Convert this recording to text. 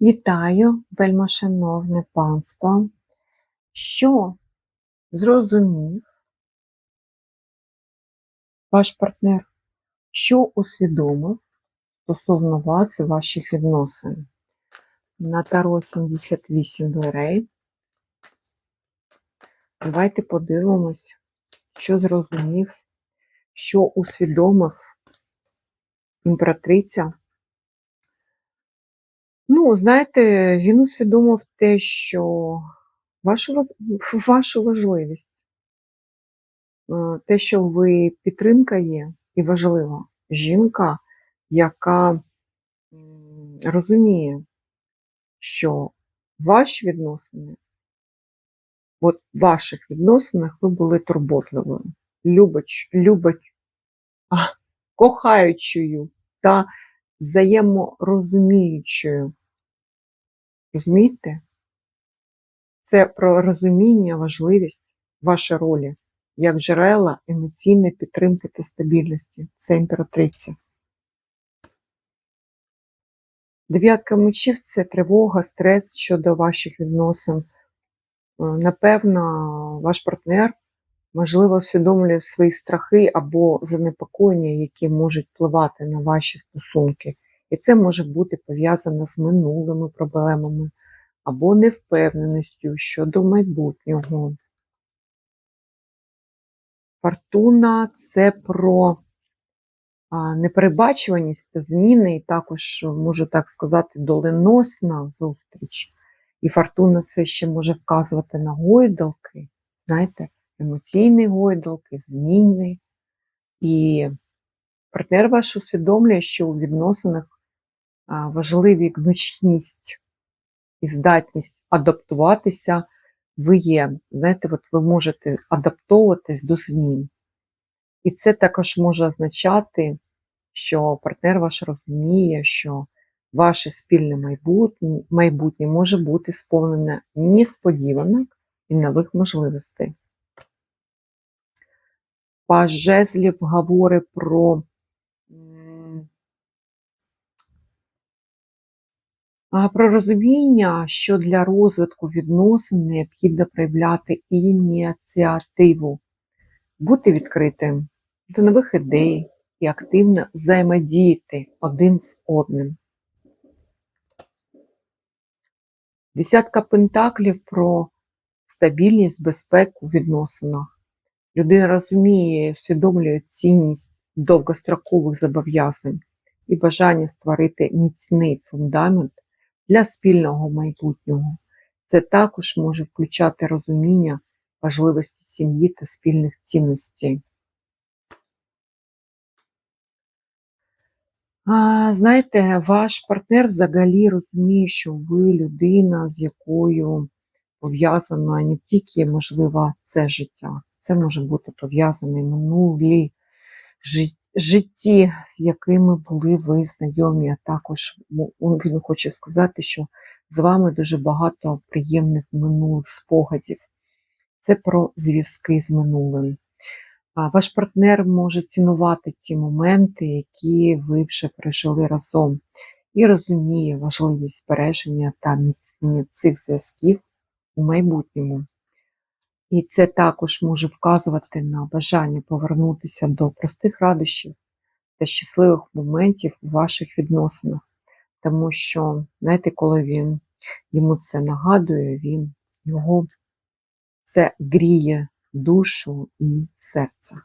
Вітаю, вельмишановне панство. Що зрозумів ваш партнер, що усвідомив стосовно вас і ваших відносин? На Таро 78 дверей. Давайте подивимось, що зрозумів, що усвідомив імператриця. Ну, знаєте, він усвідомив те, що вашу, ва- вашу важливість, те, що ви підтримка є, і важлива жінка, яка розуміє, що ваші відносини, от в ваших відносинах ви були турботливою, любач, любач, кохаючою та взаєморозуміючою. Розумієте? Це про розуміння, важливість вашої ролі як джерела емоційної підтримки та стабільності. Це імператриця. Дев'ятка мечів це тривога, стрес щодо ваших відносин. Е, Напевно, ваш партнер, можливо, усвідомлює свої страхи або занепокоєння, які можуть впливати на ваші стосунки. І це може бути пов'язано з минулими проблемами або невпевненістю щодо майбутнього. Фортуна це про а, непередбачуваність та зміни, і також, можу так сказати, доленосна зустріч. І фортуна це ще може вказувати на гойдалки, знаєте, емоційні гойдалки, зміни. І партнер ваш усвідомлює, що у відносинах важливі гнучність і здатність адаптуватися ви є. Знаєте, от ви можете адаптовуватись до змін. І це також може означати, що партнер ваш розуміє, що ваше спільне майбутнє, майбутнє може бути сповнене несподіванок і нових можливостей. Паж жезлів говорить про м, а, про розуміння, що для розвитку відносин необхідно проявляти ініціативу, бути відкритим до нових ідей і активно взаємодіяти один з одним. Десятка пентаклів про стабільність, безпеку в відносинах. Людина розуміє, усвідомлює цінність довгострокових зобов'язань і бажання створити міцний фундамент для спільного майбутнього. Це також може включати розуміння важливості сім'ї та спільних цінностей. Знаєте, ваш партнер взагалі розуміє, що ви людина, з якою пов'язано не тільки, можливо, це життя, це може бути пов'язано і минулі жит- житті, з якими були ви знайомі, а також він хоче сказати, що з вами дуже багато приємних минулих спогадів. Це про зв'язки з минулим. Ваш партнер може цінувати ті моменти, які ви вже пережили разом, і розуміє важливість збереження та міцнення цих зв'язків у майбутньому. І це також може вказувати на бажання повернутися до простих радощів та щасливих моментів у ваших відносинах. Тому що, знаєте, коли він йому це нагадує, він його це гріє душу і серце.